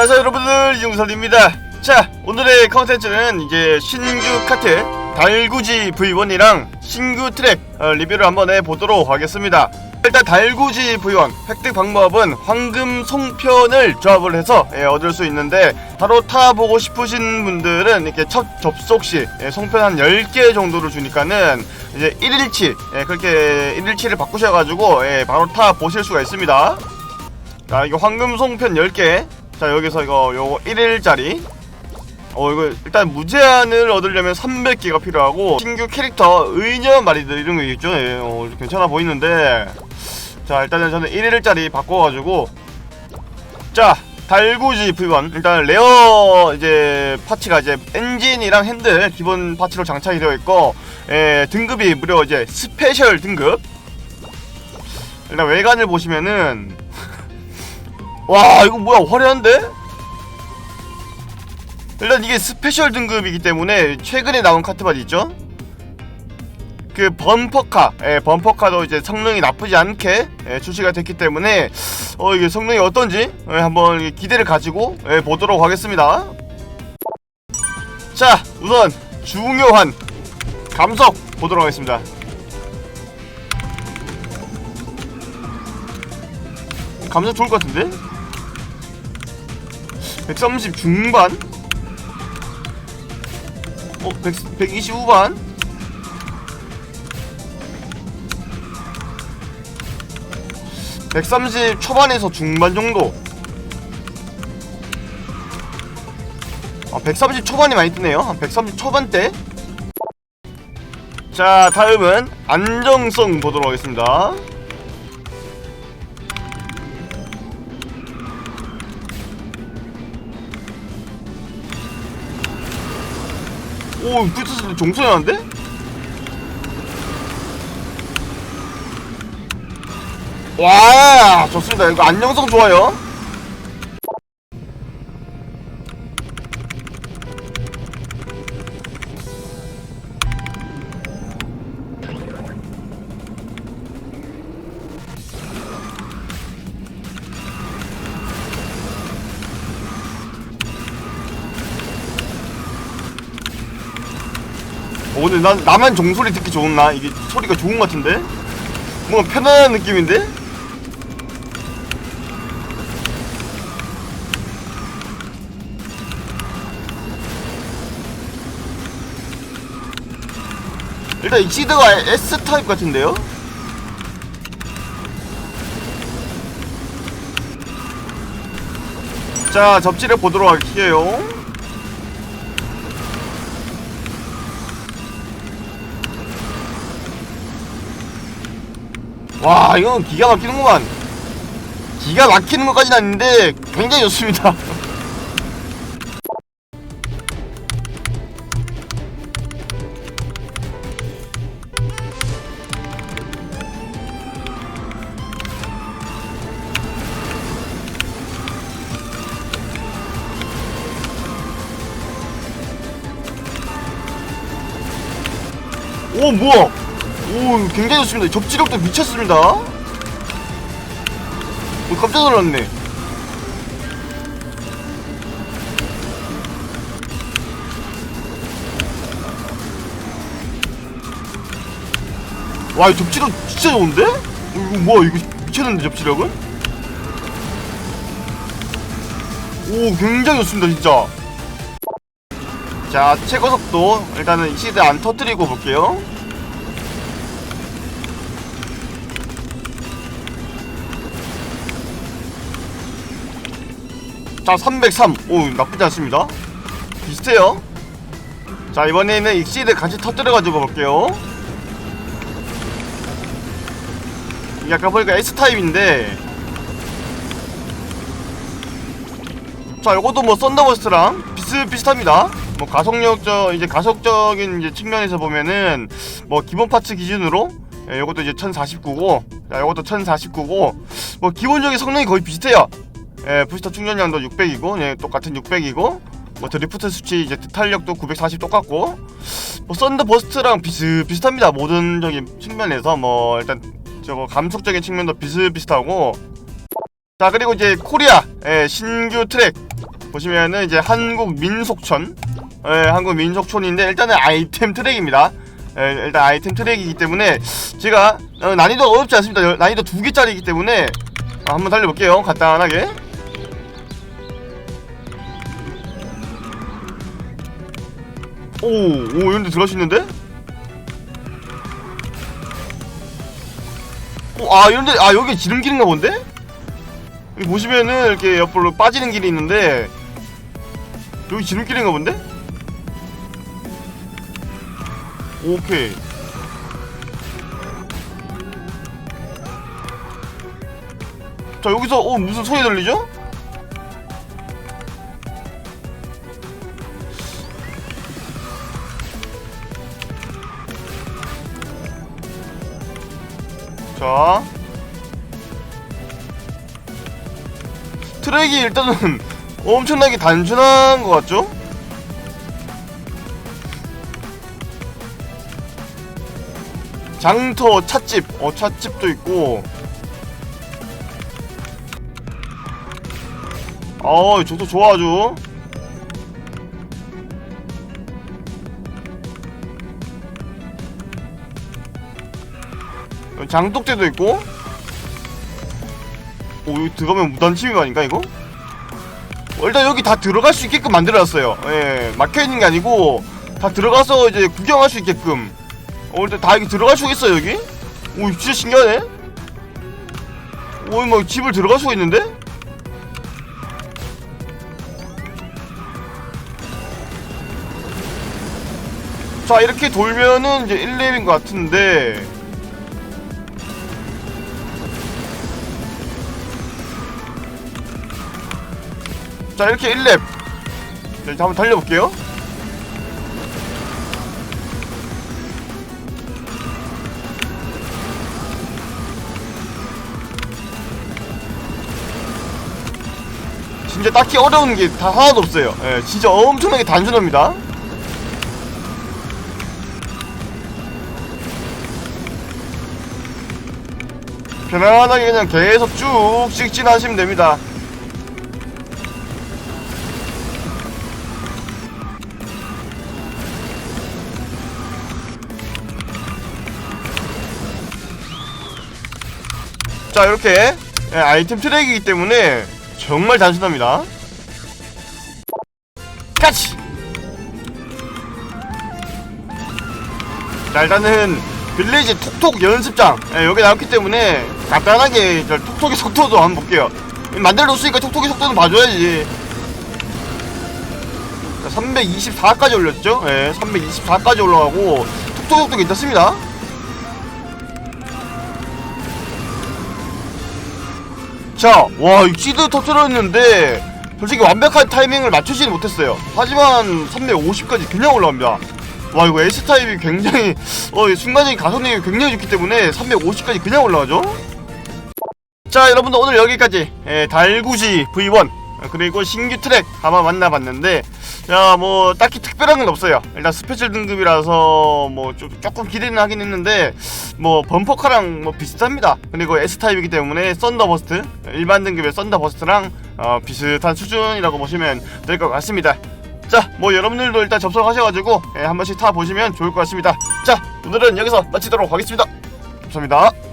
안녕하세요 여러분들. 이용선입니다. 자 오늘의 컨텐츠는 이제 신규 카트 달구지 V1이랑 신규 트랙 어, 리뷰를 한번 해보도록 하겠습니다. 일단 달구지 V1 획득 방법은 황금 송편을 조합을 해서 예, 얻을 수 있는데 바로 타보고 싶으신 분들은 이렇게 첫 접속 시 예, 송편 한 10개 정도를 주니까는 이제 1일치 예, 그렇게 1일치를 바꾸셔가지고 예, 바로 타 보실 수가 있습니다. 자 이거 황금 송편 10개 자 여기서 이거 요거 1일짜리. 어 이거 일단 무제한을 얻으려면 300개가 필요하고 신규 캐릭터 의녀 마리들 이런 거 있죠? 예, 어, 괜찮아 보이는데. 자 일단은 저는 1일짜리 바꿔가지고. 자 달구지 V1 일단 레어 이제 파츠가 이제 엔진이랑 핸들 기본 파츠로 장착이 되어 있고 예, 등급이 무려 이제 스페셜 등급. 일단 외관을 보시면은 와 이거 뭐야 화려한데? 일단 이게 스페셜 등급이기 때문에 최근에 나온 카트바디 있죠? 그 범퍼카, 예, 범퍼카도 이제 성능이 나쁘지 않게 예, 출시가 됐기 때문에 어 이게 성능이 어떤지 예, 한번 기대를 가지고 예, 보도록 하겠습니다. 자, 우선 중요한 감속 보도록 하겠습니다. 감속 좋을 것 같은데? 130 중반? 어, 100, 120 후반? (130) 초반에서 중반 정도 아, 130 초반이 많이 뜨네요 한 130 초반대 자 다음은 안정성 보도록 하겠습니다 오, 부츠스 종소리하는데? 와, 좋습니다. 이거 안정성 좋아요. 오늘 난 나만 종소리 듣기 좋나? 이게 소리가 좋은 것 같은데? 뭔가 편안한 느낌인데? 일단 익시드가 S 타입 같은데요? 자 접지를 보도록 할게요 와 이건 기가 막히는구만. 기가 막히는 것까지는 아닌데 굉장히 좋습니다. 오 뭐야 오 굉장히 좋습니다. 접지력도 미쳤습니다. 오 깜짝 놀랐네. 와이 접지력 진짜 좋은데? 어, 이거 뭐야 이거 미쳤는데 접지력은? 오 굉장히 좋습니다 진짜. 자 최고 속도 일단은 이 시드 안 터뜨리고 볼게요 자, 303. 오, 나쁘지 않습니다. 비슷해요. 자, 이번에는 익시드 같이 터뜨려가지고 볼게요. 아까 보니까 S타입인데. 자, 요것도 뭐 썬더버스트랑 비슷비슷합니다. 뭐 가속력, 저, 이제 가속적인 이제 측면에서 보면은 뭐 기본 파츠 기준으로 예, 요것도 이제 1049고, 자, 요것도 1049고, 뭐 기본적인 성능이 거의 비슷해요. 예, 부스터 충전량도 600이고, 예, 똑같은 600이고, 뭐 드리프트 수치 이제 탄력도 940 똑같고, 뭐 썬더 버스트랑 비슷 비슷합니다. 모든적인 측면에서 뭐 일단 저거 감속적인 측면도 비슷비슷하고, 자 그리고 이제 코리아 예, 신규 트랙. 보시면은 이제 한국 민속촌 예, 한국 민속촌인데 일단은 아이템 트랙입니다. 예, 일단 아이템 트랙이기 때문에 제가 어, 난이도 어렵지 않습니다. 여- 난이도 두 개짜리이기 때문에 어, 한번 달려볼게요. 간단하게 오, 오 이런데 있는데? 오, 아 이런데 아 여기 지름길인가 본데? 여기 보시면은 이렇게 옆으로 빠지는 길이 있는데 여기 지름길인가 본데? 오케이 자 여기서 어 무슨 소리 들리죠? 자 트랙이 일단은 엄청나게 단순한 것 같죠? 장터 찻집. 어 찻집도 있고. 어 저도 좋아 아주 장독대도 있고 오 여기 들어가면 무단 침입 아닌가 이거? 어, 일단 여기 다 들어갈 수 있게끔 만들어놨어요 예 막혀있는 게 아니고 다 들어가서 이제 구경할 수 있게끔 어 일단 다 여기 들어갈 수가 있어 여기? 오 진짜 신기하네 오뭐 집을 들어갈 수가 있는데? 자 이렇게 돌면은 이제 1렙인 것 같은데 자 이렇게 1렙. 자, 이제 한번 달려볼게요. 진짜 딱히 어려운 게 다 하나도 없어요. 예, 진짜 엄청나게 단순합니다. 편안하게 그냥 계속 쭉 직진하시면 됩니다 자 이렇게 예, 아이템 트랙이기 때문에 정말 단순합니다. 까치! 자 일단은 빌리지 톡톡 연습장. 예, 여기 나왔기 때문에 간단하게 저 톡톡의 속도도 한번 볼게요. 만들어놓으니까 톡톡의 속도는 봐줘야지. 324까지 올렸죠? 예, 324까지 올라가고 톡톡 속도 괜찮습니다 자, 와, 이 시드 터트렸는데 솔직히 완벽한 타이밍을 맞추지는 못했어요. 하지만 350까지 그냥 올라갑니다. 와, 이거 S타입이 굉장히 어, 이 순간적인 가속력이 굉장히 좋기 때문에 350까지 그냥 올라가죠. 자, 여러분들 오늘 여기까지 예, 달구지 V1 그리고 신규 트랙 한번 만나봤는데 야, 뭐 딱히 특별한 건 없어요. 일단 스페셜 등급이라서 뭐 좀, 조금 기대는 하긴 했는데 뭐 범퍼카랑 뭐 비슷합니다. 그리고 S 타입이기 때문에 썬더버스트 일반 등급의 썬더버스트랑 어, 비슷한 수준이라고 보시면 될 것 같습니다. 자, 뭐 여러분들도 일단 접속하셔가지고 예, 한 번씩 타 보시면 좋을 것 같습니다. 자, 오늘은 여기서 마치도록 하겠습니다. 감사합니다.